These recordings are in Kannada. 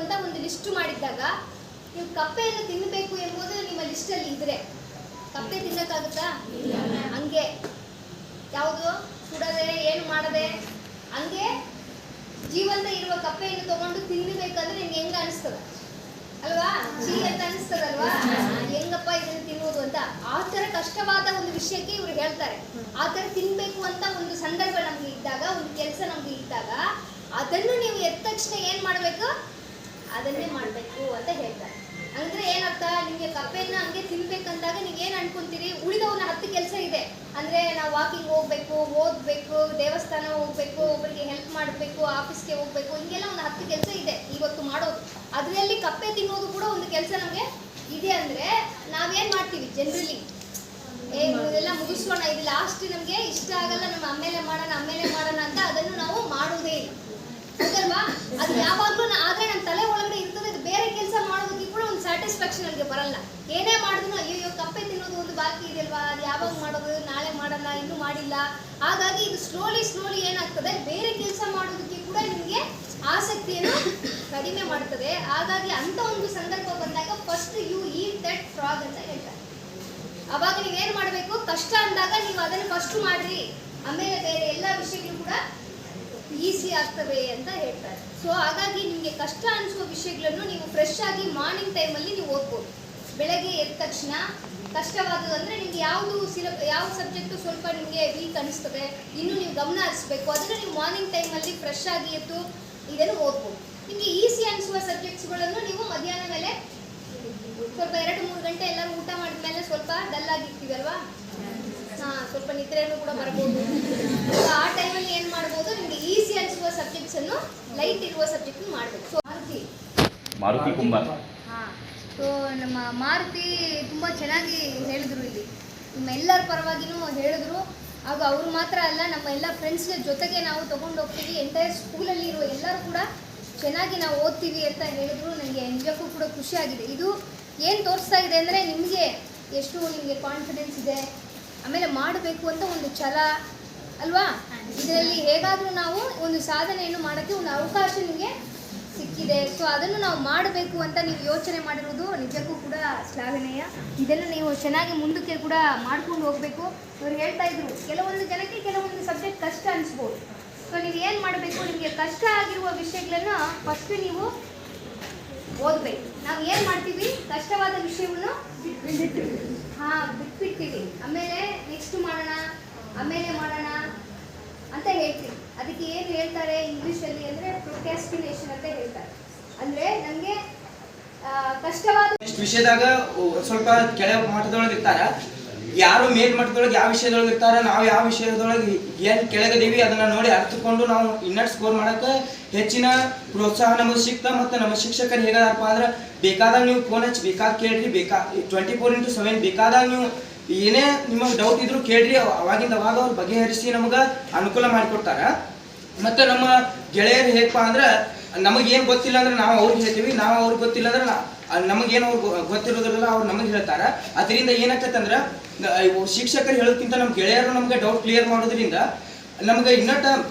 ಅಂತ ಒಂದು ಲಿಸ್ಟ್ ಮಾಡಿದ್ದಾಗ ನೀವು ಕಪ್ಪೆಯನ್ನು ತಿನ್ನಬೇಕು ಎಂಬುದು ನಿಮ್ಮ ಲಿಸ್ಟಲ್ಲಿ ಇದ್ರೆ ಕಪ್ಪೆ ತಿನ್ನಕ್ಕಾಗುತ್ತಾ? ಹಂಗೆ. ಯಾವುದು? ಸುಡದೆ, ಏನು ಮಾಡದೆ? ಹಂಗೆ ಜೀವಂತ ಇರುವ ಕಪ್ಪೆಯನ್ನು ತಗೊಂಡು ತಿನ್ನಬೇಕಂದ್ರೆ ನಿಮ್ಗೆ ಹೆಂಗ ಅನಿಸ್ತದ? ಅಲ್ವಾ? ಚೀ ಅಂತ ಅನಿಸ್ತದಲ್ವಾ? ಹೆಂಗಪ್ಪ ಇದನ್ನು ತಿನ್ನುವುದು ಅಂತ? ಆ ತರ ಕಷ್ಟವಾದ ಒಂದು ವಿಷಯಕ್ಕೆ ಇವ್ರು ಹೇಳ್ತಾರೆ. ಆ ತರ ತಿನ್ಬೇಕು ಅಂತ ಒಂದು ಸಂದರ್ಭ ನಮ್ಗೆ ಇದ್ದಾಗ, ಒಂದು ಕೆಲಸ ನಮ್ಗೆ ಇದ್ದಾಗ ಅದನ್ನು ನೀವು ಎದ್ದ ತಕ್ಷಣ ಏನ್ ಮಾಡ್ಬೇಕು? ಅದನ್ನೇ ಮಾಡಬೇಕು ಅಂತ ಹೇಳ್ತಾರೆ. ಅಂದ್ರೆ ಏನರ್ಥ ನಿಮ್ಗೆ ಕಪ್ಪೆನ ಹಂಗೆ ತಿನ್ಬೇಕಂದಾಗ ನೀವ್ ಏನ್ ಅನ್ಕೊಂತೀರಿ? ಉಳಿದವನ ಹತ್ತು ಕೆಲಸ ಇದೆ. ಅಂದ್ರೆ ನಾವು ವಾಕಿಂಗ್ ಹೋಗ್ಬೇಕು, ಓದ್ಬೇಕು, ದೇವಸ್ಥಾನ ಹೋಗ್ಬೇಕು ಒಬ್ಬರಿಗೆ ಹೆಲ್ಪ್ ಮಾಡಬೇಕು ಆಫೀಸ್ಗೆ ಹೋಗ್ಬೇಕು, ಹಿಂಗೆಲ್ಲ ಒಂದು ಹತ್ತು ಕೆಲಸ ಇದೆ ಇವತ್ತು ಮಾಡೋದು. ಅದರಲ್ಲಿ ಕಪ್ಪೆ ತಿನ್ನೋದು ಕೂಡ ಒಂದು ಕೆಲಸ ನಮಗೆ ಇದೆ ಅಂದ್ರೆ ನಾವೇನ್ ಮಾಡ್ತೀವಿ ಜನರಲಿ ಏ ಇದೆಲ್ಲ ಮುಗಿಸೋಣ ಇದು ಲಾಸ್ಟ್ ನಮಗೆ ಇಷ್ಟ ಆಗಲ್ಲ. ನಮ್ಮ ಅಮ್ಮೇಲೆ ಮಾಡೋಣ ಅಮ್ಮೇಲೆ ಮಾಡೋಣ ಅಂತ ಅದನ್ನು ನಾವು ಮಾಡೋದೇ ಇಲ್ಲ. ಹೌದಲ್ವಾ ಅದು ಯಾವಾಗಲೂ ಆದ್ರೆ ನಮ್ಮ ತಲೆ ಒಳಗಡೆ ಇರ್ತದೆ ಅದು ಬೇರೆ ಕೆಲಸ ಮಾಡೋದಕ್ಕೆ ಕೂಡ ಒಂದು ಸ್ಯಾಟಿಸ್ಫ್ಯಾಕ್ಷನ್ ನನಗೆ ಬರಲ್ಲ. ಏನೇ ಮಾಡಿದ್ರು ಅಯ್ಯೋ ಕಪ್ಪೆ ತಿನ್ನೋದು ಒಂದು ಬಾಕಿ ಇದೆಯಲ್ವಾ? ಅದು ಯಾವಾಗ ಮಾಡೋದು? ನಾಳೆ ಮಾಡೋಣ ಇನ್ನೂ ಮಾಡಿಲ್ಲ. ಹಾಗಾಗಿ ಇದು ಸ್ಲೋಲಿ ಸ್ಲೋಲಿ ಏನಾಗ್ತದೆ, ಬೇರೆ ಕೆಲಸ ಮಾಡೋದಕ್ಕೆ ಕೂಡ ನಿಮಗೆ ಆಸಕ್ತಿಯನ್ನು ಕಡಿಮೆ ಮಾಡ್ತದೆ. ಹಾಗಾಗಿ ಅಂತ ಒಂದು ಸಂದರ್ಭ ಬಂದಾಗ first you eat that frog ಅಂತ ಹೇಳ್ತಾರೆ. ಅವಾಗ ನೀವೇನ್ ಮಾಡಬೇಕು? ಕಷ್ಟ ಅಂದಾಗ ನೀವು ಅದನ್ನು ಫಸ್ಟ್ ಮಾಡ್ರಿ. ಆಮೇಲೆ ಬೇರೆ ಎಲ್ಲ ವಿಷಯಗಳು ಕೂಡ ಈಸಿ ಆಗ್ತವೆ ಅಂತ ಹೇಳ್ತಾರೆ. ಸೊ ಹಾಗಾಗಿ ನಿಮಗೆ ಕಷ್ಟ ಅನಿಸುವ ವಿಷಯಗಳನ್ನು ನೀವು ಫ್ರೆಶ್ ಆಗಿ ಮಾರ್ನಿಂಗ್ ಟೈಮಲ್ಲಿ ನೀವು ಓದ್ಬೋದು. ಬೆಳಗ್ಗೆ ಎದ್ದ ತಕ್ಷಣ ಕಷ್ಟವಾದದ್ದು ಅಂದರೆ ನಿಮ್ಗೆ ಯಾವುದು ಸಿಲಬ ಯಾವ ಸಬ್ಜೆಕ್ಟು ಸ್ವಲ್ಪ ನಿಮಗೆ ವೀಕ್ ಅನಿಸ್ತದೆ, ಇನ್ನೂ ನೀವು ಗಮನ ಹರಿಸ್ಬೇಕು, ಅದನ್ನು ನೀವು ಮಾರ್ನಿಂಗ್ ಟೈಮಲ್ಲಿ ಫ್ರೆಶ್ ಆಗಿ ಎದ್ದು ಇದನ್ನು ಓದ್ಬೋದು. ನಿಮಗೆ ಈಸಿ ಅನಿಸುವ ಸಬ್ಜೆಕ್ಟ್ಸ್ಗಳನ್ನು ನೀವು ಮಧ್ಯಾಹ್ನ ಮೇಲೆ ಸ್ವಲ್ಪ ಎರಡು ಮೂರು ಗಂಟೆ ಎಲ್ಲರೂ ಊಟ ಮಾಡಿದ್ಮೇಲೆ ಸ್ವಲ್ಪ ಡಲ್ ಆಗಿರ್ತೀವಲ್ವಾ ಹಾಂ, ಸ್ವಲ್ಪ ನಿದ್ರೆಯನ್ನು ಕೂಡ ಬರ್ಬೋದು. ಆ ಟೈಮಲ್ಲಿ ಏನು ಮಾಡ್ಬೋದು ನಿಮಗೆ ಈಸಿ ಅನಿಸುವ ಸಬ್ಜೆಕ್ಟ್ಸ್ ಅನ್ನು ಲೈಟ್ ಇರುವ ಸಬ್ಜೆಕ್ಟ್ ಮಾಡಬೇಕು. ಸೊ ಮಾರುತಿ. ಮಾರುತಿ ಕುಂಬಾರ್ ಹಾಂ ಸೊ ನಮ್ಮ ಮಾರುತಿ ತುಂಬ ಚೆನ್ನಾಗಿ ಹೇಳಿದ್ರು ಇಲ್ಲಿ. ನಿಮ್ಮ ಎಲ್ಲರ ಪರವಾಗಿನೂ ಹೇಳಿದ್ರು. ಹಾಗೂ ಅವರು ಮಾತ್ರ ಅಲ್ಲ ನಮ್ಮ ಎಲ್ಲ ಫ್ರೆಂಡ್ಸ್ ಜೊತೆಗೆ ನಾವು ತಗೊಂಡು ಹೋಗ್ತೀವಿ. ಎಂಟೈರ್ ಸ್ಕೂಲಲ್ಲಿ ಇರುವ ಎಲ್ಲರೂ ಕೂಡ ಚೆನ್ನಾಗಿ ನಾವು ಓದ್ತೀವಿ ಅಂತ ಹೇಳಿದ್ರು. ನನಗೆ ನಿಜಕ್ಕೂ ಕೂಡ ಖುಷಿಯಾಗಿದೆ ಇದು ಏನು ತೋರಿಸ್ತಾ ಇದೆ ಅಂದರೆ ನಿಮಗೆ ಎಷ್ಟು ನಿಮಗೆ ಕಾನ್ಫಿಡೆನ್ಸ್ ಇದೆ? ಆಮೇಲೆ ಮಾಡಬೇಕು ಅಂತ ಒಂದು ಛಲ ಅಲ್ವಾ? ಇದರಲ್ಲಿ ಹೇಗಾದರೂ ನಾವು ಒಂದು ಸಾಧನೆಯನ್ನು ಮಾಡೋಕ್ಕೆ ಒಂದು ಅವಕಾಶ ನಿಮಗೆ ಸಿಕ್ಕಿದೆ. ಸೊ ಅದನ್ನು ನಾವು ಮಾಡಬೇಕು ಅಂತ ನೀವು ಯೋಚನೆ ಮಾಡಿರೋದು ನಿಜಕ್ಕೂ ಕೂಡ ಶ್ಲಾಘನೀಯ. ಇದೆಲ್ಲ ನೀವು ಚೆನ್ನಾಗಿ ಮುಂದಕ್ಕೆ ಕೂಡ ಮಾಡ್ಕೊಂಡು ಹೋಗಬೇಕು. ಇವ್ರು ಹೇಳ್ತಾ ಇದ್ರು, ಕೆಲವೊಂದು ಜನಕ್ಕೆ ಕೆಲವೊಂದು ಸಬ್ಜೆಕ್ಟ್ ಕಷ್ಟ ಅನಿಸ್ಬೋದು. ಸೊ ನೀವು ಏನು ಮಾಡಬೇಕು? ನಿಮಗೆ ಕಷ್ಟ ಆಗಿರುವ ವಿಷಯಗಳನ್ನು ಫಸ್ಟ್ ನೀವು ಓದಬೇಕು. ನಾವು ಏನು ಮಾಡ್ತೀವಿ? ಕಷ್ಟವಾದ ವಿಷಯವನ್ನು ಹಾಂ, ಬಿಟ್ಬಿಡ್ತೀವಿ. ಆಮೇಲೆ ನೆಕ್ಸ್ಟ್ ಮಾಡೋಣ. ಆಮೇಲೆ ಮಾಡೋಣ ಅಂತ ಹೇಳ್ತೀವಿ ಅದಕ್ಕೆ ಏನು ಹೇಳ್ತಾರೆ ಇಂಗ್ಲೀಷಲ್ಲಿ ಅಂದರೆ ಪ್ರೊಕ್ಯಾಸ್ಟಿನೇಷನ್ ಅಂತ ಹೇಳ್ತಾರೆ. ಅಂದರೆ ನಮಗೆ ಕಷ್ಟವಾದ ವಿಷಯದಾಗ ಸ್ವಲ್ಪ ಕೆಳ ಮಟ್ಟದೊಳಗೆ ಇರ್ತಾರ. ಯಾರು ಮೇಲ್ ಮಟ್ಟದೊಳಗೆ ಯಾವ ವಿಷಯದೊಳಗೆ ಇರ್ತಾರ, ನಾವು ಯಾವ ವಿಷಯದೊಳಗೆ ಏನು ಕೆಳಗದೀವಿ ಅದನ್ನ ನೋಡಿ ಅರ್ಥಕೊಂಡು ನಾವು ಇನ್ನಟ್ ಸ್ಕೋರ್ ಮಾಡಕ್ಕೆ ಹೆಚ್ಚಿನ ಪ್ರೋತ್ಸಾಹ ನಮಗೆ ಸಿಗ್ತಾ ಮತ್ತು ನಮ್ಮ ಶಿಕ್ಷಕರು ಹೇಗಾದಪ್ಪ ಅಂದ್ರೆ, ಬೇಕಾದಾಗ ನೀವು ಫೋನ್ ಹಚ್ಚಿ, ಬೇಕಾದ ಕೇಳ್ರಿ, ಬೇಕಾ ಟ್ವೆಂಟಿ ಫೋರ್ ಇಂಟು ಸೆವೆನ್ ಬೇಕಾದಾಗ ನೀವು ಏನೇ ನಿಮಗೆ ಡೌಟ್ ಇದ್ರು ಕೇಳ್ರಿ, ಅವ- ಅವಾಗಿಂದ ಅವಾಗ ಅವ್ರು ಬಗೆಹರಿಸಿ ನಮಗೆ ಅನುಕೂಲ ಮಾಡಿಕೊಡ್ತಾರ. ಮತ್ತೆ ನಮ್ಮ ಗೆಳೆಯರು ಹೇಗಪ್ಪ ಅಂದ್ರೆ ನಮಗೇನು ಗೊತ್ತಿಲ್ಲ ಅಂದ್ರೆ ನಾವು ಅವ್ರಿಗೆ ಹೇಳ್ತೀವಿ, ನಾವು ಅವ್ರಿಗೆ ಗೊತ್ತಿಲ್ಲ ಅಂದ್ರೆ ನಮಗೇನು ಅವ್ರು ಗೊತ್ತಿರೋದ್ರಲ್ಲ ಅವ್ರು ನಮಗೆ ಹೇಳ್ತಾರ. ಅದರಿಂದ ಏನಾಗ್ತೈತೆ ಅಂದ್ರೆ ಶಿಕ್ಷಕರು ಹೇಳೋದಕ್ಕಿಂತ ನಮ್ಮ ಗೆಳೆಯರು ನಮಗೆ ಡೌಟ್ ಕ್ಲಿಯರ್ ಮಾಡೋದ್ರಿಂದ ನಮ್ಗೆ ಇನ್ನಟ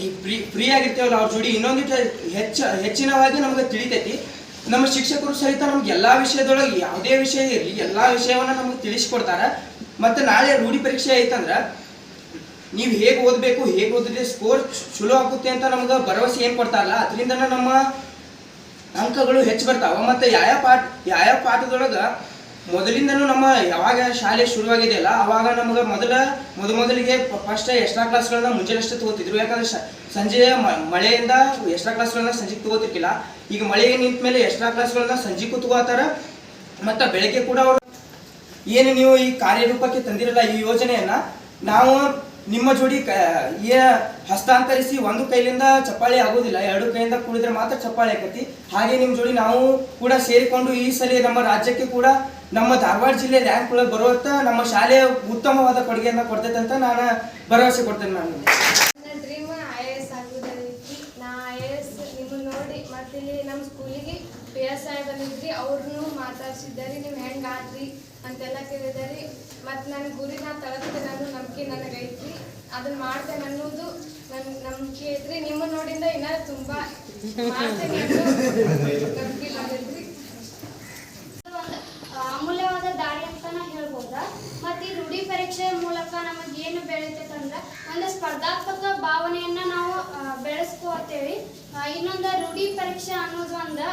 ಈ ಫ್ರೀ ಫ್ರೀ ಆಗಿರ್ತೇವಲ್ಲ ಅವ್ರ ಜೋಡಿ, ಇನ್ನೊಂದಿಟ್ಟು ಹೆಚ್ಚ ಹೆಚ್ಚಿನವಾಗಿ ನಮ್ಗೆ ತಿಳಿತೈತಿ. ನಮ್ಮ ಶಿಕ್ಷಕರು ಸಹಿತ ನಮ್ಗೆ ಎಲ್ಲಾ ವಿಷಯದೊಳಗೆ ಯಾವುದೇ ವಿಷಯ ಇರಲಿ, ಎಲ್ಲಾ ವಿಷಯವನ್ನ ನಮ್ಗೆ ತಿಳಿಸ್ಕೊಡ್ತಾರ. ಮತ್ತೆ ನಾಳೆ ರೂಢಿ ಪರೀಕ್ಷೆ ಐತಂದ್ರೆ, ನೀವು ಹೇಗೆ ಓದಬೇಕು, ಹೇಗೆ ಓದಿದ್ರೆ ಸ್ಕೋರ್ ಚಲೋ ಆಗುತ್ತೆ ಅಂತ ನಮ್ಗೆ ಭರವಸೆ ಏನು ಕೊಡ್ತಾರಲ್ಲ ಅದರಿಂದ ನಮ್ಮ ಅಂಕಗಳು ಹೆಚ್ಚು ಬರ್ತಾವ. ಮತ್ತೆ ಯಾವ ಪಾಠ ಯಾವ ಪಾಠದೊಳಗ ಮೊದಲಿಂದನೂ ನಮ್ಮ ಯಾವಾಗ ಶಾಲೆ ಶುರುವಾಗಿದೆಯಲ್ಲ, ಅವಾಗ ನಮ್ಗೆ ಮೊದಲ, ಮೊದ ಮೊದಲಿಗೆ ಫಸ್ಟ್ ಎಕ್ಸ್ಟ್ರಾ ಕ್ಲಾಸ್ಗಳನ್ನ ಮುಂಜಾನೆ ಅಷ್ಟೇ ತಗೋತಿದ್ರು. ಯಾಕಂದ್ರೆ ಸಂಜೆ ಮಳೆಯಿಂದ ಎಕ್ಸ್ಟ್ರಾ ಕ್ಲಾಸ್ಗಳನ್ನ ಸಂಜೆಗೆ ತಗೋತಿರ್ಲಿಲ್ಲ. ಈಗ ಮಳೆ ನಿಂತ ಮೇಲೆ ಎಕ್ಸ್ಟ್ರಾ ಕ್ಲಾಸ್ಗಳನ್ನ ಸಂಜೆಗೂ ತಗೋತಾರ. ಮತ್ತೆ ಬೆಳಗ್ಗೆ ಕೂಡ ಅವರು ಏನು ನೀವು ಈ ಕಾರ್ಯರೂಪಕ್ಕೆ ತಂದಿರಲ್ಲ ಈ ಯೋಜನೆಯನ್ನ, ನಾವು ನಿಮ್ಮ ಜೋಡಿ ಕ ಹಸ್ತಾಂತರಿಸಿ ಒಂದು ಕೈಲಿಂದ ಚಪ್ಪಾಳೆ ಆಗೋದಿಲ್ಲ. ಎರಡು ಕೈಯಿಂದ ಕೂಡಿದ್ರೆ ಮಾತ್ರ ಚಪ್ಪಾಳೆ ಆಕತಿ. ಹಾಗೆ ನಿಮ್ಮ ಜೋಡಿ ನಾವು ಕೂಡ ಸೇರಿಕೊಂಡು ಈ ಸಲ ನಮ್ಮ ರಾಜ್ಯಕ್ಕೆ ಕೂಡ ನಮ್ಮ ಧಾರವಾಡ ಜಿಲ್ಲೆ ರ್ಯಾಂಕ್ ಒಳಗೆ ಬರುವತ್ತ ನಮ್ಮ ಶಾಲೆ ಉತ್ತಮವಾದ ಕೊಡುಗೆಯನ್ನ ಕೊಡ್ತೈತೆ ಅಂತ ನಾನು ಭರವಸೆ ಕೊಡ್ತೇನೆ ನಾನು. ನನ್ನ ಡ್ರೀಮ್ ಐ ಎ ಎಸ್ ಆಗುವುದೈತಿ ನಾ ಐ ಎ ಎಸ್ ನಿಮ್ಮನ್ನ ನೋಡಿ ಮತ್ತೆ ಇಲ್ಲಿ ನಮ್ಮ ಸ್ಕೂಲಿಗೆ ಪಿ ಎಸ್ ಐ ಬಂದಿದ್ರಿ ಅವ್ರನ್ನೂ ಮಾತಾಡ್ಸಿದ್ದಾರೆ. ನೀವು ಹೆಂಗೆ ಆದ್ರಿ ಅಂತೆಲ್ಲ ಕೇಳಿದಾರಿ ಮತ್ತು ನನ್ನ ಗುರಿ ನಾ ತಲುಪ್ತೇನೆ ನಂಬಿಕೆ ನಂಬಿಕೆ ನನಗೈತ್ರಿ ಅದನ್ನ ಮಾಡ್ತೇನೆ ಅನ್ನೋದು ನನ್ನ ನಂಬಿಕೆ ಐತ್ರಿ. ನಿಮ್ಮನ್ನ ನೋಡಿ ಮುಂದೆ ಇನ್ನ ತುಂಬಾ ಮಾಡ್ತೀನಿ ಒಂದು ಅಮೂಲ್ಯವಾದ ದಾರಿ ಅಂತಾನೆ ಹೇಳ್ಬೋದಾ ಮತ್ತೆ ಈ ರೂಢಿ ಪರೀಕ್ಷೆ ಮೂಲಕ ನಮಗೆ ಏನು ಬೆಳೀತೈತೆ ಅಂದ್ರೆ ಒಂದು ಸ್ಪರ್ಧಾತ್ಮಕ ಭಾವನೆಯನ್ನ ನಾವು ಬೆಳೆಸ್ಕೋತೇವೆ ಇನ್ನೊಂದು ರೂಢಿ ಪರೀಕ್ಷೆ ಅನ್ನೋದು ಒಂದು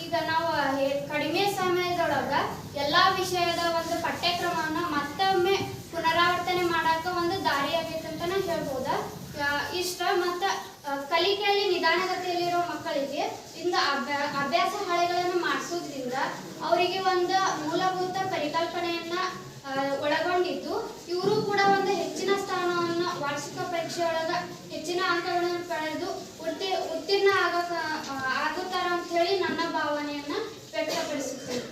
ಈಗ ನಾವು ಕಡಿಮೆ ಸಮಯದೊಳಗ ಎಲ್ಲಾ ವಿಷಯದ ಒಂದು ಪಠ್ಯಕ್ರಮವನ್ನ ಮತ್ತೊಮ್ಮೆ ಪುನರಾವರ್ತನೆ ಮಾಡಾಕ ಒಂದು ದಾರಿ ಆಗೈತೆ ಅಂತ ನಾವು ಆ, ಇಷ್ಟ ಮತ್ತ ಕಲಿಕೆಯಲ್ಲಿ ನಿಧಾನಗತಿಯಲ್ಲಿರೋ ಮಕ್ಕಳಿಗೆ ಇಂದ ಅಭ್ಯಾ ಅಭ್ಯಾಸ ಹಳೆಗಳನ್ನು ಮಾಡಿಸೋದ್ರಿಂದ ಅವರಿಗೆ ಒಂದು ಮೂಲಭೂತ ಪರಿಕಲ್ಪನೆಯನ್ನ ಒಳಗೊಂಡಿದ್ದು. ಇವರು ಕೂಡ ಒಂದು ಹೆಚ್ಚಿನ ಸ್ಥಾನವನ್ನು ವಾರ್ಷಿಕ ಪರೀಕ್ಷೆಯೊಳಗ ಹೆಚ್ಚಿನ ಅಂಕಗಳನ್ನು ಪಡೆದು ಉತ್ತಿ ಉತ್ತೀರ್ಣ ಆಗಕ ಆ, ಆಗುತ್ತಾರ ಅಂತ ಹೇಳಿ ನನ್ನ ಭಾವನೆಯನ್ನ ವ್ಯಕ್ತಪಡಿಸುತ್ತೇನೆ.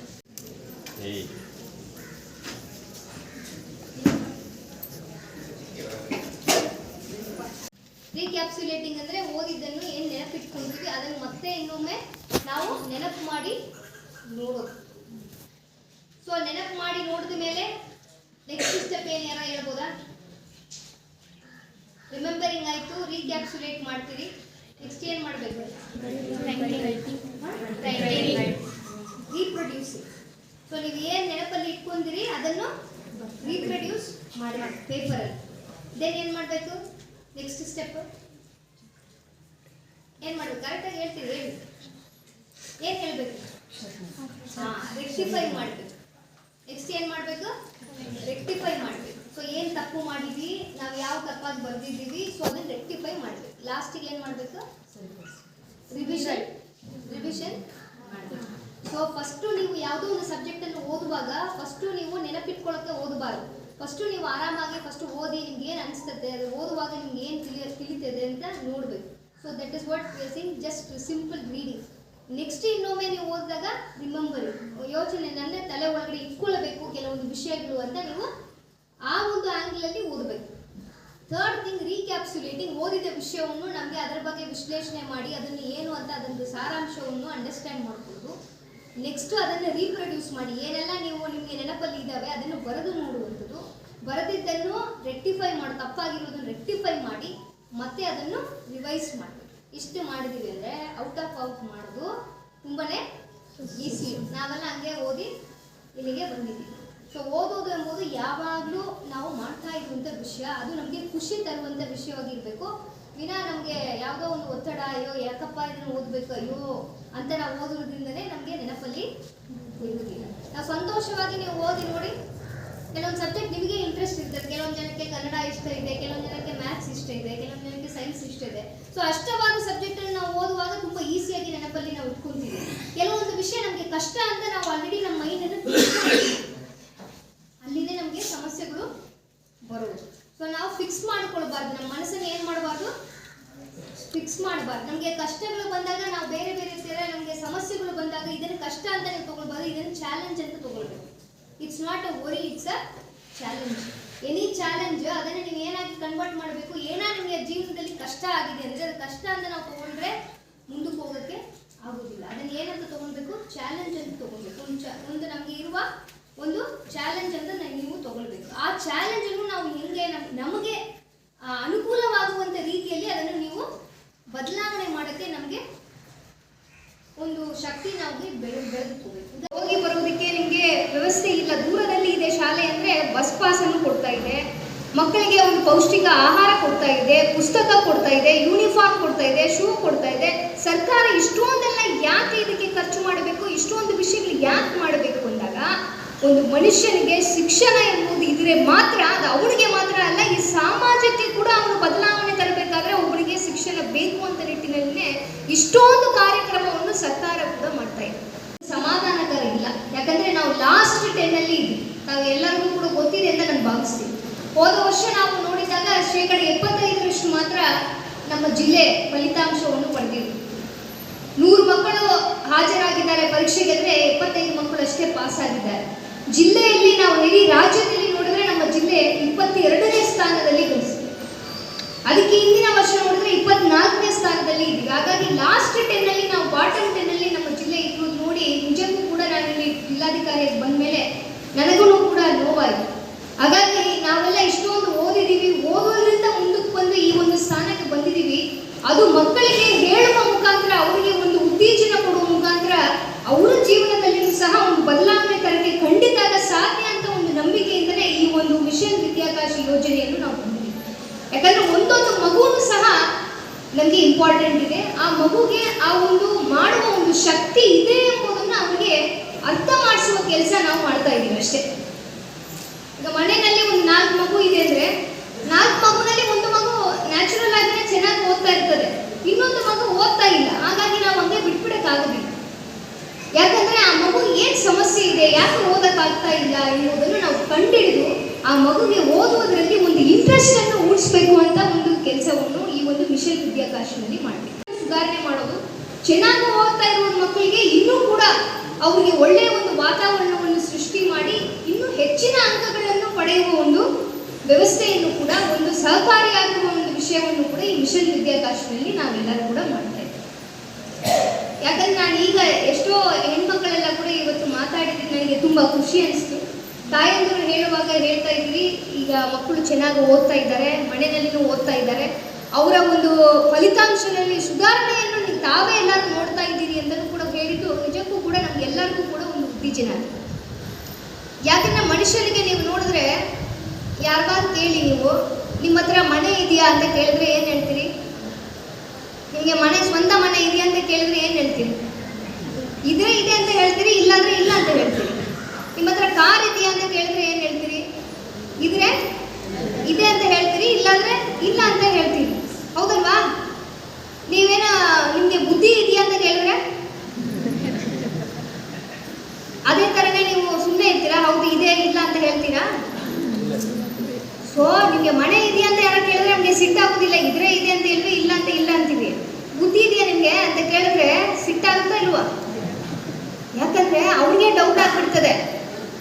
ರೀಕ್ಯಾಪ್ಸುಲೇಟಿಂಗ್ ಅಂದ್ರೆ ಓದಿದ್ದನ್ನು ಏನ್ ನೆನಪಿಟ್ಕೊಂಡಿದ್ವಿ ಅದನ್ನು ಮತ್ತೆ ಇನ್ನೊಮ್ಮೆ ನಾವು ನೆನಪು ಮಾಡಿ ನೋಡೋದು. ಸೊ ನೆನಪು ಮಾಡಿ ನೋಡಿದ ಮೇಲೆ ನೆಕ್ಸ್ಟ್ ಸ್ಟೆಪ್ ಏನು ಯಾರ ಹೇಳ್ಬೋದಾ? ರಿಮೆಂಬರಿಂಗ್ ಆಯಿತು ರೀಕ್ಯಾಪ್ಸುಲೇಟ್ ಮಾಡ್ತೀರಿ. ನೆಕ್ಸ್ಟ್ ಏನು ಮಾಡಬೇಕು? ರೀಪ್ರೊಡ್ಯೂಸ್ ಸೊ ನೀವು ಏನು ನೆನಪಲ್ಲಿ ಇಟ್ಕೊಂಡಿರಿ, ಅದನ್ನು ರೀಪ್ರೊಡ್ಯೂಸ್ ಮಾಡಿ ಪೇಪರಲ್ಲಿ ದೆನ್ ಏನು ಮಾಡಬೇಕು? ನೆಕ್ಸ್ಟ್ ಸ್ಟೆಪ್ ಏನು ಮಾಡಬೇಕು? ಕರೆಕ್ಟಾಗಿ ಹೇಳ್ತೀವಿ ಹೇಳಿ. ಹೇಳಬೇಕು? ಹಾಂ ರೆಕ್ಟಿಫೈ ಮಾಡ್ಬೇಕು. ನೆಕ್ಸ್ಟ್ ಏನ್ ಮಾಡ್ಬೇಕು? ರೆಕ್ಟಿಫೈ ಮಾಡ್ಬೇಕು. ಸೊ ಏನ್ ತಪ್ಪು ಮಾಡಿದ್ವಿ? ನಾವು ಯಾವ ತಪ್ಪಾಗಿ ಬರ್ದಿದ್ದೀವಿ? ಸೊ ಅದನ್ನ ರೆಕ್ಟಿಫೈ ಮಾಡ್ಬೇಕು. ಲಾಸ್ಟಿಗೆ ಏನ್ ಮಾಡ್ಬೇಕು? ರಿವಿಷನ್ ರಿವಿಷನ್ ಸೊ ಫಸ್ಟು ನೀವು ಯಾವುದೋ ಒಂದು ಸಬ್ಜೆಕ್ಟ್ ಅನ್ನು ಓದುವಾಗ ಫಸ್ಟು ನೀವು ನೆನಪಿಟ್ಕೊಳ್ಳೋಕೆ ಓದಬಾರ್ದು. ಫಸ್ಟು ನೀವು ಆರಾಮಾಗಿ ಫಸ್ಟ್ ಓದಿ, ನಿಮ್ಗೆ ಏನು ಅನಿಸ್ತದೆ, ಅದು ಓದುವಾಗ ನಿಮ್ಗೆ ಏನು ತಿಳಿಯ ತಿಳಿತದೆ ಅಂತ ನೋಡ್ಬೇಕು. So that is what sing just simple reading next ಇನ್ನೊಮ್ಮೆ ನೀವು ಓದಿದಾಗ ರಿಮೆಂಬರ್ ಯೋಚನೆ ನನ್ನ ತಲೆ ಒಳಗಡೆ ಇಟ್ಕೊಳ್ಬೇಕು ಕೆಲವೊಂದು ವಿಷಯಗಳು ಅಂತ ನೀವು ಆ ಒಂದು ಆ್ಯಂಗಲಲ್ಲಿ ಓದಬೇಕು. ಥರ್ಡ್ ಥಿಂಗ್ ರೀಕ್ಯಾಪ್ಸುಲೇಟಿಂಗ್ ಓದಿದ ವಿಷಯವನ್ನು ನಮಗೆ ಅದರ ಬಗ್ಗೆ ವಿಶ್ಲೇಷಣೆ ಮಾಡಿ ಅದನ್ನು ಏನು ಅಂತ ಅದೊಂದು ಸಾರಾಂಶವನ್ನು ಅಂಡರ್ಸ್ಟ್ಯಾಂಡ್ ಮಾಡ್ಕೊಳ್ಳೋದು ನೆಕ್ಸ್ಟ್ ಅದನ್ನು ರೀಪ್ರೊಡ್ಯೂಸ್ ಮಾಡಿ. ಏನೆಲ್ಲ ನೀವು ನಿಮಗೆ ನೆನಪಲ್ಲಿ ಇದ್ದಾವೆ ಅದನ್ನು ಬರೆದು ನೋಡುವಂಥದ್ದು. ಬರೆದಿದ್ದನ್ನು ರೆಕ್ಟಿಫೈ ಮಾಡಿ, ತಪ್ಪಾಗಿರೋದನ್ನು ರೆಕ್ಟಿಫೈ ಮಾಡಿ, ಮತ್ತೆ ಅದನ್ನು ರಿವೈಸ್ ಮಾಡಬೇಕು. ಇಷ್ಟು ಮಾಡಿದ್ದೀವಿ ಅಂದರೆ ಔಟ್ ಆಫ್ ಔಟ್ ಮಾಡೋದು. ತುಂಬಾನೇ ಈಸಿ. ನಾವೆಲ್ಲ ಹಂಗೆ ಓದಿ ಇಲ್ಲಿಗೆ ಬಂದಿದ್ದೀವಿ ಸೊ ಓದೋದು ಎಂಬುದು ಯಾವಾಗಲೂ ನಾವು ಮಾಡ್ತಾ ಇರುವಂಥ ವಿಷಯ. ಅದು ನಮಗೆ ಖುಷಿ ತರುವಂಥ ವಿಷಯವಾಗಿರಬೇಕು. ವಿನಾ ನಮಗೆ ಯಾವುದೋ ಒಂದು ಒತ್ತಡ, ಅಯ್ಯೋ, ಯಾಕಪ್ಪ ಇದನ್ನು ಓದಬೇಕು, ಅಯ್ಯೋ, ಅಂತ ನಾವು ಓದೋದ್ರಿಂದಲೇ ನಮಗೆ ನೆನಪಲ್ಲಿ ಇರುವುದಿಲ್ಲ. ನಾವು ಸಂತೋಷವಾಗಿ ನೀವು ಓದಿ ನೋಡಿ, ಕೆಲವೊಂದು ಸಬ್ಜೆಕ್ಟ್ ನಿಮಗೆ ಇಂಟ್ರೆಸ್ಟ್ ಇರ್ತದೆ ಕೆಲವೊಂದು ಜನಕ್ಕೆ ಕನ್ನಡ ಇಷ್ಟ ಇದೆ, ಕೆಲವೊಂದು ಜನಕ್ಕೆ ಮ್ಯಾಥ್ಸ್ ಇಷ್ಟ ಇದೆ, ಕೆಲವೊಂದು ಜನಕ್ಕೆ ಸೈನ್ಸ್ ಇಷ್ಟ ಇದೆ. ಸೊ ಅಷ್ಟವಾದ ಸಬ್ಜೆಕ್ಟ್ ಅನ್ನು ನಾವು ಓದುವಾಗ ತುಂಬಾ ಈಸಿಯಾಗಿ ನೆನಪಲ್ಲಿ ನಾವು ಇಟ್ಕೊಂತೀವಿ ಕೆಲವೊಂದು ವಿಷಯ ನಮಗೆ ಕಷ್ಟ ಅಂತ ನಾವು ಆಲ್ರೆಡಿ ನಮ್ಮ ಮೈಂಡ್ ಅನ್ನು ಅಲ್ಲಿಂದ ನಮಗೆ ಸಮಸ್ಯೆಗಳು ಬರೋದು. ಸೊ ನಾವು ಫಿಕ್ಸ್ ಮಾಡ್ಕೊಳ್ಬಾರ್ದು. ನಮ್ಮ ಮನಸ್ಸನ್ನು ಏನು ಮಾಡಬಾರ್ದು? ಫಿಕ್ಸ್ ಮಾಡಬಾರ್ದು. ನಮಗೆ ಕಷ್ಟಗಳು ಬಂದಾಗ ನಾವು ಬೇರೆ ಬೇರೆ ಸೇರ ನಮಗೆ ಸಮಸ್ಯೆಗಳು ಬಂದಾಗ ಇದನ್ನು ಕಷ್ಟ ಅಂತ ನೀವು ತಗೊಳ್ಬಾರ್ದು. ಇದನ್ನು ಚಾಲೆಂಜ್ ಅಂತ ತಗೊಳ್ಬೇಕು. It's not a worry it's a challenge any challenge ಅದನ್ನು ನೀವು ಏನಾಗಿ ಕನ್ವರ್ಟ್ ಮಾಡಬೇಕು ಏನೋ ನಿಮಗೆ ಜೀವನದಲ್ಲಿ ಕಷ್ಟ ಆಗಿದೆ ಅಂದರೆ ಅದು ಕಷ್ಟ ಅಂತ ನಾವು ತಗೊಂಡ್ರೆ ಮುಂದಕ್ಕೆ ಹೋಗೋಕ್ಕೆ ಆಗೋದಿಲ್ಲ. ಅದನ್ನು ಏನಂತ ತಗೊಳ್ಬೇಕು? ಚಾಲೆಂಜ್ ಅಂತ ತಗೊಳ್ಬೇಕು. ಒಂದು ನಮಗೆ ಇರುವ ಒಂದು ಚಾಲೆಂಜ್ ಅಂತ ನೀವು ತಗೊಳ್ಬೇಕು. ಆ ಚಾಲೆಂಜನ್ನು ನಾವು ಹೆಂಗೆ ನಮ್- ನಮಗೆ ಅನುಕೂಲವಾಗುವಂತ ರೀತಿಯಲ್ಲಿ ಅದನ್ನು ನೀವು ಬದಲಾವಣೆ ಮಾಡೋಕ್ಕೆ ನಮಗೆ ಒಂದು ಶಕ್ತಿ ನಾವು ಬೆಳೆ ಹೋಗಿ ಬರೋದಕ್ಕೆ ನಿಮಗೆ ವ್ಯವಸ್ಥೆ ಇಲ್ಲ. ದೂರದಲ್ಲಿ ಇದೆ ಶಾಲೆ ಅಂದರೆ ಬಸ್ ಪಾಸ್ ಅನ್ನು ಕೊಡ್ತಾ ಇದೆ. ಮಕ್ಕಳಿಗೆ ಒಂದು ಪೌಷ್ಟಿಕ ಆಹಾರ ಕೊಡ್ತಾ ಇದೆ, ಪುಸ್ತಕ ಕೊಡ್ತಾ ಇದೆ ಯೂನಿಫಾರ್ಮ್ ಕೊಡ್ತಾ ಇದೆ ಶೂ ಕೊಡ್ತಾ ಇದೆ. ಸರ್ಕಾರ ಇಷ್ಟೊಂದೆಲ್ಲ ಯಾಕೆ ಇದಕ್ಕೆ ಖರ್ಚು ಮಾಡಬೇಕು, ಇಷ್ಟೊಂದು ವಿಷಯಗಳು ಯಾಕೆ ಮಾಡಬೇಕು ಅಂದಾಗ, ಒಂದು ಮನುಷ್ಯನಿಗೆ ಶಿಕ್ಷಣ ಎಂಬುದು ಇದ್ರೆ ಮಾತ್ರ, ಅದು ಅವನಿಗೆ ಮಾತ್ರ ಅಲ್ಲ, ಈ ಸಮಾಜಕ್ಕೆ ಕೂಡ ಅವನು ಬದಲಾವಣೆ ತರಬೇಕಾದ್ರೆ ಒಬ್ಬನಿಗೆ ಶಿಕ್ಷಣ ಬೇಕು ಅಂತ ನಿಟ್ಟಿನಲ್ಲಿ ಇಷ್ಟೊಂದು ಕಾರ್ಯಕ್ರಮವನ್ನು ಸರ್ಕಾರ ಕೂಡ ಮಾಡ್ತಾ ಇದೆ. ಸಮಾಧಾನಕರ ಇಲ್ಲ. ಯಾಕಂದ್ರೆ ನಾವು ಲಾಸ್ಟ್ ಟೆನ್ ಅಲ್ಲಿ ನಾವು ಎಲ್ಲರಿಗೂ ಕೂಡ ಗೊತ್ತಿದೆ ಅಂತ ನಾನು ಭಾವಿಸ್ತೀನಿ. ಹೋದ ವರ್ಷ ನಾವು ನೋಡಿದಾಗ ಶೇಕಡ ಎಪ್ಪತ್ತೈದರಷ್ಟು ಮಾತ್ರ ನಮ್ಮ ಜಿಲ್ಲೆ ಫಲಿತಾಂಶವನ್ನು ಹಾಜರಾಗಿದ್ದಾರೆ ಪರೀಕ್ಷೆಗೆ ಅಂದ್ರೆ ಇಪ್ಪತ್ತೈದು ಮಕ್ಕಳು ಅಷ್ಟೇ ಪಾಸ್ ಆಗಿದ್ದಾರೆ. ಜಿಲ್ಲೆಯಲ್ಲಿ ನಾವು ಇಡೀ ರಾಜ್ಯದಲ್ಲಿ ನೋಡಿದ್ರೆ ನಮ್ಮ ಜಿಲ್ಲೆ ಇಪ್ಪತ್ತೆರಡನೇ ಸ್ಥಾನದಲ್ಲಿ ಗಳಿಸಿದೆ. ಅದಕ್ಕೆ ಹಿಂದಿನ ವರ್ಷ ನೋಡಿದ್ರೆ ಇಪ್ಪತ್ನಾಲ್ಕನೇ ಸ್ಥಾನದಲ್ಲಿ ಇದ್ದೀವಿ. ಹಾಗಾಗಿ ಲಾಸ್ಟ್ ಟೆನ್ ಅಲ್ಲಿ ನಾವು ಬಾಟಮ್ ಟೆನ್ ಅಲ್ಲಿ ನಮ್ಮ ಜಿಲ್ಲೆ ಇರೋದು ನೋಡಿ ನಿಜಕ್ಕೂ ಕೂಡ ನಾನು ಇಲ್ಲಿ ಜಿಲ್ಲಾಧಿಕಾರಿಯಾಗಿ ಬಂದ ಮೇಲೆ ನನಗೂ ಕೂಡ ನೋವಾಯಿತು. ಹಾಗಾಗಿ ನಾವೆಲ್ಲ ಇಷ್ಟೊಂದು ಓದಿದೀವಿ. ಓದೋದ್ರಿಂದ ಮುಂದಕ್ಕೆ ಬಂದು ಈ ಒಂದು ಸ್ಥಾನಕ್ಕೆ ಬಂದಿದ್ದೀವಿ ಅದು ಮಕ್ಕಳಿಗೆ ಹೇಳುವ ಮುಖಾಂತರ ಅವರಿಗೆ ಒಂದು ಉತ್ತೇಜನ ಕೊಡುವ ಮುಖಾಂತರ ಅವರ ಜೀವನದಲ್ಲಿಯೂ ಸಹ ಒಂದು ಬದಲಾವಣೆ ತರಕ್ಕೆ ಖಂಡಿತ ಸಾಧ್ಯ ಅಂತ ಒಂದು ನಂಬಿಕೆಯಿಂದಲೇ ಈ ಒಂದು ಮಿಷನ್ ವಿದ್ಯಾಕಾಶ ಯೋಜನೆಯನ್ನು ನಾವು ಹೊಂದಿದ್ದೀವಿ ಒಂದೊಂದು ಮಗುನು ಸಹ ನಮಗೆ ಇಂಪಾರ್ಟೆಂಟ್ ಇದೆ. ಆ ಮಗುಗೆ ಆ ಒಂದು ಮಾಡುವ ಒಂದು ಶಕ್ತಿ ಇದೆ ಎಂಬುದನ್ನು ಅವರಿಗೆ ಅರ್ಥ ಮಾಡಿಸುವ ಕೆಲಸ ನಾವು ಮಾಡ್ತಾ ಇದ್ದೀವಿ ಅಷ್ಟೇ. ಈಗ ಮನೆಯಲ್ಲಿ ಒಂದು ನಾಲ್ಕು ಮಗು ಇದೆ ಅಂದ್ರೆ, ನಾಲ್ಕು ಮಗುನಲ್ಲಿ ಒಂದು ಮಗು ನ್ಯಾಚುರಲ್ ಆಗಿನೇ ಚೆನ್ನಾಗಿ ಓದ್ತಾ ಇರ್ತದೆ. ಇನ್ನೊಂದು ಮಗು ಓದ್ತಾ ಇಲ್ಲ. ಹಾಗಾಗಿ ನಾವು ಹಂಗೆ ಬಿಟ್ಬಿಡಕ್ಕಾಗಬೇಕು ಯಾಕಂದ್ರೆ ಆ ಮಗು ಏನ್ ಸಮಸ್ಯೆ ಇದೆ, ಯಾಕೆ ಓದಕ್ಕಾಗ್ತಾ ಇಲ್ಲ ಎನ್ನುವುದನ್ನು ನಾವು ಕಂಡಿಡಿದು ಆ ಮಗುಗೆ ಓದುವುದರಲ್ಲಿ ಒಂದು ಇಂಟ್ರೆಸ್ಟ್ ಅನ್ನು ಮೂಡಿಸಬೇಕು ಅಂತ ಒಂದು ಕೆಲಸವನ್ನು ಈ ಒಂದು ಮಿಷನ್ ವಿದ್ಯಾಕಾಶದಲ್ಲಿ ಮಾಡಬೇಕು. ಸುಧಾರಣೆ ಮಾಡೋದು, ಚೆನ್ನಾಗಿ ಓದ್ತಾ ಇರುವ ಮಕ್ಕಳಿಗೆ ಇನ್ನೂ ಕೂಡ ಅವರಿಗೆ ಒಳ್ಳೆಯ ಒಂದು ವಾತಾವರಣವನ್ನು ಸೃಷ್ಟಿ ಮಾಡಿ ಇನ್ನೂ ಹೆಚ್ಚಿನ ಅಂಕಗಳನ್ನು ಪಡೆಯುವ ಒಂದು ವ್ಯವಸ್ಥೆಯನ್ನು ಕೂಡ, ಒಂದು ಸಹಕಾರಿಯಾಗಿರುವ ಒಂದು ವಿಷಯವನ್ನು ಕೂಡ ಈ ಮಿಷನ್ ವಿದ್ಯಾಕಾಶದಲ್ಲಿ ನಾವೆಲ್ಲರೂ ಕೂಡ ಮಾಡ್ತಾ ಇದ್ದೇವೆ. ಯಾಕಂದ್ರೆ ನಾನು ಈಗ ಎಷ್ಟೋ ಹೆಣ್ಮಕ್ಕಳೆಲ್ಲ ಕೂಡ ಇವತ್ತು ಮಾತಾಡಿದ್ದು ನನಗೆ ತುಂಬಾ ಖುಷಿ ಅನಿಸ್ತು. ತಾಯಂದಿರು ಹೇಳುವಾಗ ಹೇಳ್ತಾ ಇದ್ವಿ, ಈಗ ಮಕ್ಕಳು ಚೆನ್ನಾಗಿ ಓದ್ತಾ ಇದ್ದಾರೆ, ಮನೆಯಲ್ಲಿನೂ ಓದ್ತಾ ಇದ್ದಾರೆ. ಅವರ ಒಂದು ಫಲಿತಾಂಶದಲ್ಲಿ ಸುಧಾರಣೆಯನ್ನು ನೀವು ತಾವೇ ಎಲ್ಲರೂ ನೋಡ್ತಾ ಇದ್ದೀರಿ ಅಂತಲೂ ಕೂಡ ಹೇಳಿದ್ದು ನಿಜಕ್ಕೂ ಕೂಡ ನಮ್ಗೆಲ್ಲರಿಗೂ ಕೂಡ ಒಂದು ಉತ್ತೇಜನ. ಯಾಕಂದ್ರೆ ಮನುಷ್ಯನಿಗೆ ನೀವು ನೋಡಿದ್ರೆ ಯಾರಿಗಾದ್ರು ಕೇಳಿ ನೀವು, ನಿಮ್ಮ ಹತ್ರ ಮನೆ ಇದೆಯಾ ಅಂತ ಕೇಳಿದ್ರೆ ಏನು ಹೇಳ್ತೀರಿ? ನಿಮಗೆ ಮನೆ, ಸ್ವಂತ ಮನೆ ಇದೆಯಾ ಅಂತ ಕೇಳಿದ್ರೆ ಏನು ಹೇಳ್ತೀರಿ? ಇದೇ ಇದೆ ಅಂತ ಹೇಳ್ತೀರಿ, ಇಲ್ಲಾಂದ್ರೆ ಇಲ್ಲ ಅಂತ ಹೇಳ್ತೀರಿ. ನಿಮ್ಮ ಹತ್ರ ಕಾರ್ ಇದೆಯಾ ಅಂತ ಕೇಳಿದ್ರೆ ಏನು ಹೇಳ್ತೀರಿ? ಇದ್ರೆ ಇದೆ ಅಂತ ಹೇಳ್ತೀರಿ, ಇಲ್ಲಾಂದ್ರೆ ಇಲ್ಲ ಅಂತ ಹೇಳ್ತೀರಿ. ಹೌದಲ್ವಾ? ನೀವೇನ ನಿಮಗೆ ಬುದ್ಧಿ ಇದೆಯಾ ಅಂತ ಕೇಳಿದ್ರೆ? ಅದೇ ತರನೇ ನೀವು ಸುಮ್ಮನೆ ಇರ್ತೀರಾ? ಹೌದು, ಇದೆ, ಇಲ್ಲ ಅಂತ ಹೇಳ್ತೀರಾ? ಸೊ, ನಿಮಗೆ ಮನೆ ಇದೆಯಾ ಅಂತ ಯಾರು ಕೇಳಿದ್ರೆ ನಮ್ಗೆ ಸಿಟ್ಟಾಗೋದಿಲ್ಲ. ಇದ್ರೆ ಇದೆ ಅಂತ ಇಲ್ವಿ ಇಲ್ಲ ಅಂತ ಇಲ್ಲ ಅಂತೀವಿ. ಬುದ್ಧಿ ಇದೆಯಾ ನಿಮಗೆ ಅಂತ ಕೇಳಿದ್ರೆ ಸಿಟ್ಟಾಗುತ್ತಾ ಇಲ್ವಾ? ಯಾಕಂದ್ರೆ ಅವ್ರಿಗೆ ಡೌಟ್ ಆಗ್ಬಿಡ್ತದೆ.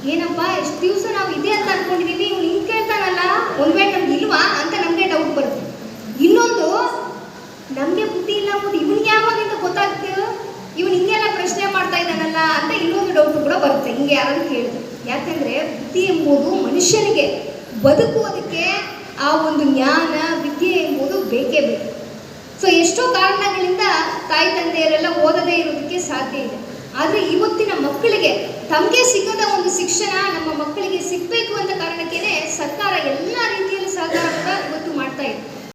ಏನಪ್ಪ, ಎಷ್ಟು ದಿವಸ ನಾವು ಇದೆ ಅಂತ ಅನ್ಕೊಂಡಿದೀವಿ, ಇವ್ನು ಹಿಂಗೆ ಕೇಳ್ತಾನಲ್ಲ, ಒಂದ್ ವೇಳೆ ನಮ್ಗೆ ಇಲ್ವಾ ಅಂತ ನಮಗೆ ಡೌಟ್ ಬರುತ್ತೆ. ಇನ್ನೊಂದು, ನಮಗೆ ಬುದ್ಧಿ ಇಲ್ಲ ಅಂಬುದು ಇವನಿಗೆ ಯಾವಾಗಿಂದ ಗೊತ್ತಾಗ್ತು ಇವನು ಹಿಂಗೆಲ್ಲ ಪ್ರಶ್ನೆ ಮಾಡ್ತಾ ಇದ್ದಾನಲ್ಲ ಅಂತ ಇನ್ನೊಂದು ಡೌಟ್ ಕೂಡ ಬರುತ್ತೆ, ಹಿಂಗೆ ಯಾರು ಕೇಳಿದ್ರು. ಯಾಕಂದ್ರೆ ಬುದ್ಧಿ ಎಂಬುದು ಮನುಷ್ಯನಿಗೆ ಬದುಕುವುದಕ್ಕೆ ಆ ಒಂದು ಜ್ಞಾನ, ವಿದ್ಯೆ ಎಂಬುದು ಬೇಕೇ ಬೇಕು. ಸೊ ಎಷ್ಟೋ ಕಾರಣಗಳಿಂದ ತಾಯಿ, ತಂದೆಯರೆಲ್ಲ ಓದದೇ ಇರೋದಕ್ಕೆ ಸಾಧ್ಯ ಇದೆ. ಆದರೆ ಇವತ್ತಿನ ಮಕ್ಕಳಿಗೆ ತಮಗೆ ಸಿಗದ ಒಂದು ಶಿಕ್ಷಣ ನಮ್ಮ ಮಕ್ಕಳಿಗೆ ಸಿಗಬೇಕು ಅಂತ ಕಾರಣಕ್ಕೇನೆ ಸರ್ಕಾರ ಎಲ್ಲ ರೀತಿಯಲ್ಲಿ ಸಹಕಾರ ಕೂಡ ಇವತ್ತು ಮಾಡ್ತಾ ಇದೆ.